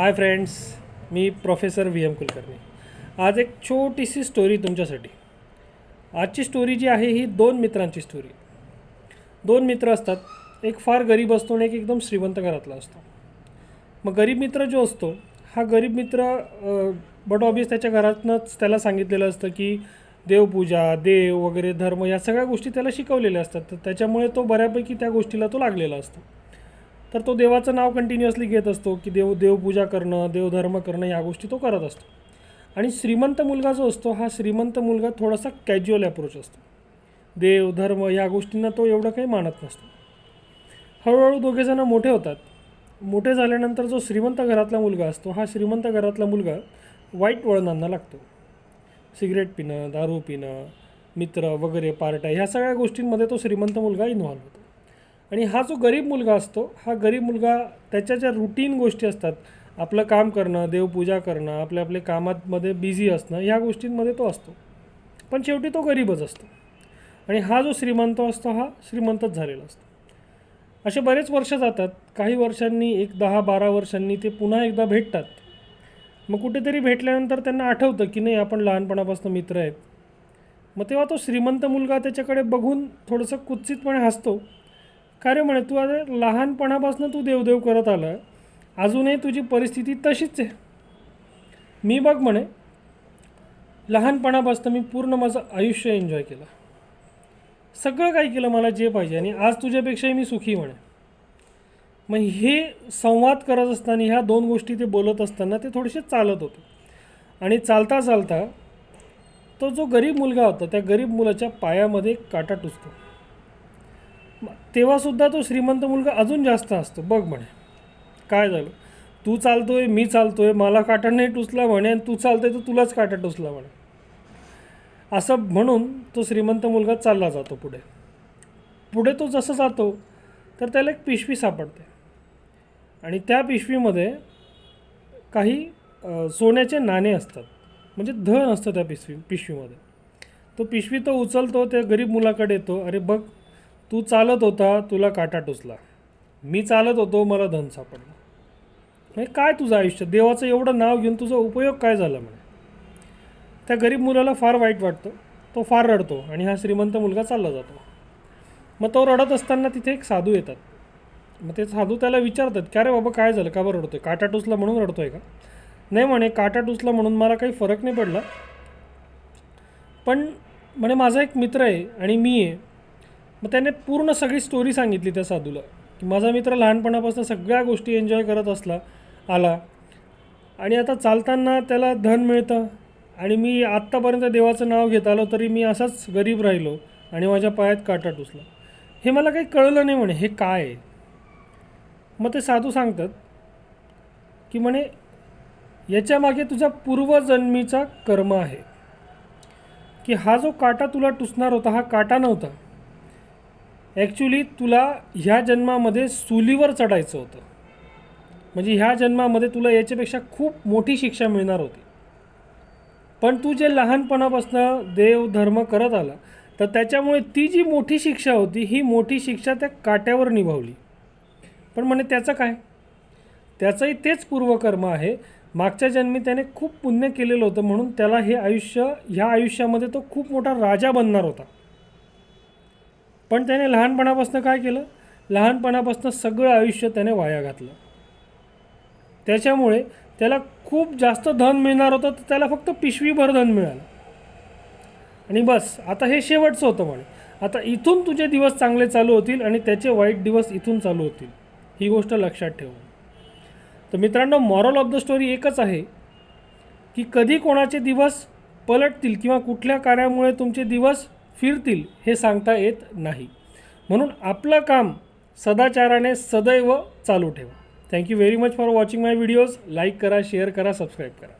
हाय friends मी professor V M Kulkarni. आज एक छोटीशी स्टोरी तुमच्यासाठी. आजची स्टोरी जी आहे ही दोन मित्रांची स्टोरी दोन मित्र असतात. एक फार गरीब असतो आणि एक एकदम श्रीमंत घरातला असतो. मग गरीब मित्र जो असतो हा गरीब मित्र बट ऑबियस त्याच्या घरातनंच त्याला सांगितलेलं असतं की देवपूजा देव वगैरे धर्म या सगळ्या गोष्टी त्याला शिकवलेल्या असतात. तर त्याच्यामुळे तो बऱ्यापैकी त्या गोष्टीला तो लागलेला असतो. तर तो देवाचं नाव कंटिन्युअसली घेत असतो की देव देवपूजा करणं देवधर्म करणं या गोष्टी तो करत असतो. आणि श्रीमंत मुलगा जो असतो हा श्रीमंत मुलगा थोडासा कॅज्युअल अप्रोच असतो. देव धर्म या गोष्टींना तो एवढं काही मानत नसतो. हळूहळू दोघेजणं मोठे होतात. मोठे झाल्यानंतर जो श्रीमंत घरातला मुलगा असतो हा श्रीमंत घरातला मुलगा वाईट वळणांना लागतो. सिगरेट पिणं दारू पिणं मित्र वगैरे पार्ट्या ह्या सगळ्या गोष्टींमध्ये तो श्रीमंत मुलगा इन्व्हॉल्व होतो. आणि हा जो गरीब मुलगा असतो हा गरीब मुलगा त्याच्या ज्या रुटीन गोष्टी असतात आपलं काम करणं देवपूजा करणं आपल्या आपल्या कामामध्ये बिझी असणं ह्या गोष्टींमध्ये तो असतो. पण शेवटी तो गरीबच असतो. आणि हा जो श्रीमंत असतो हा श्रीमंतच झालेला असतो. असे बरेच वर्ष जातात. काही वर्षांनी एक दहा बारा वर्षांनी ते पुन्हा एकदा भेटतात. मग कुठेतरी भेटल्यानंतर त्यांना आठवतं की नाही आपण लहानपणापासून मित्र आहेत. मग तेव्हा तो श्रीमंत मुलगा त्याच्याकडे बघून थोडंसं कुत्सितपणे हसतो. काय रे म्हणे तू आता लहानपणापासून तू देवदेव करत आला अजूनही तुझी परिस्थिती तशीच आहे. मी बघ म्हणे लहानपणापासून मी पूर्ण माझं आयुष्य एन्जॉय केलं. सगळं काही केलं मला जे पाहिजे आणि आज तुझ्यापेक्षाही मी सुखी म्हणे. मग हे संवाद करत असताना ह्या दोन गोष्टी ते बोलत असताना ते थोडेसे चालत होते. आणि चालता चालता तो जो गरीब मुलगा होता त्या गरीब मुलाच्या पायामध्ये काटा टुचतो तेव्हासुद्धा तो श्रीमंत मुलगा अजून जास्त असतो. बघ म्हणे. काय झालं? तू चालतो आहे मी चालतो आहे मला काटा नाही टुचला म्हणे आणि तू चालतोय तर तुलाच काटा टुचला म्हणे. असं म्हणून तो श्रीमंत मुलगा चालला जातो पुढे. पुढे तो जसं जातो तर त्याला एक पिशवी सापडते. आणि त्या पिशवीमध्ये काही सोन्याचे नाणे असतात. म्हणजे धन असतं त्या पिशवी पिशवीमध्ये. तो पिशवी तो उचलतो त्या गरीब मुलाकडे येतो. अरे बघ तू चालत होता तुला काटा टोचला. मी चालत होतो मला धन सापडलं. म्हणजे काय तुझं आयुष्य? देवाचं एवढं नाव घेऊन तुझा उपयोग काय झाला? म्हणे. त्या गरीब मुलाला फार वाईट वाटतं. तो फार रडतो आणि हा श्रीमंत मुलगा चालला जातो. मग तो रडत असताना तिथे एक साधू येतात. मग ते साधू त्याला विचारतात की अरे बाबा काय झालं? का बरं रडतोय? काटा टुचला म्हणून रडतोय का? नाही म्हणे काटा टुचला म्हणून मला काही फरक नाही पडला. पण म्हणे माझा एक मित्र आहे आणि मी आहे. मग त्याने पूर्ण सगळी स्टोरी सांगितली त्या साधूला. की माझा मित्र लहानपणापासून सगळ्या गोष्टी एन्जॉय करत असला आला. आणि आता चालताना त्याला धन मिळतं. आणि मी आत्तापर्यंत देवाचं नाव घेत आलो तरी मी असाच गरीब राहिलो आणि माझ्या पायात काटा टुसला हे मला काही कळलं नाही म्हणे हे काय? आहे मग ते साधू सांगतात की म्हणे याच्यामागे तुझा पूर्वजन्मीचा कर्म आहे. की हा जो काटा तुला टुसणार होता हा काटा नव्हता. ॲक्च्युली तुला ह्या जन्मामध्ये सुलीवर चढायचं होतं. म्हणजे ह्या जन्मामध्ये तुला याच्यापेक्षा खूप मोठी शिक्षा मिळणार होती. पण तू जे लहानपणापासून देव धर्म करत आला तर त्याच्यामुळे ती जी मोठी शिक्षा होती ही मोठी शिक्षा त्या काट्यावर निभावली. पण म्हणे त्याचं काय? त्याचंही तेच पूर्वकर्म आहे. मागच्या जन्मी त्याने खूप पुण्य केलेलं होतं म्हणून त्याला हे आयुष्य ह्या आयुष्यामध्ये तो खूप मोठा राजा बनणार होता. पण त्याने लहानपणापासून काय केलं? लहानपणापासून सगळं आयुष्य त्याने वाया घातलं. त्याच्यामुळे त्याला खूप जास्त धन मिळणार होतं तर त्याला फक्त पिशवीभर धन मिळालं. आणि बस आता हे शेवटचं होतं म्हणे. आता इथून तुझे दिवस चांगले चालू होतील आणि त्याचे वाईट दिवस इथून चालू होतील. ही गोष्ट लक्षात ठेव. तर मित्रांनो मॉरल ऑफ द स्टोरी एकच आहे की कधी कोणाचे दिवस पलटतील किंवा कुठल्या कार्यामुळे तुमचे दिवस फिरतील हे सांगता येत नाही. म्हणून आपलं काम सदाचाराने सदैव चालू ठेवा. Thank you very much for watching my videos like करा शेअर करा सबस्क्राईब करा.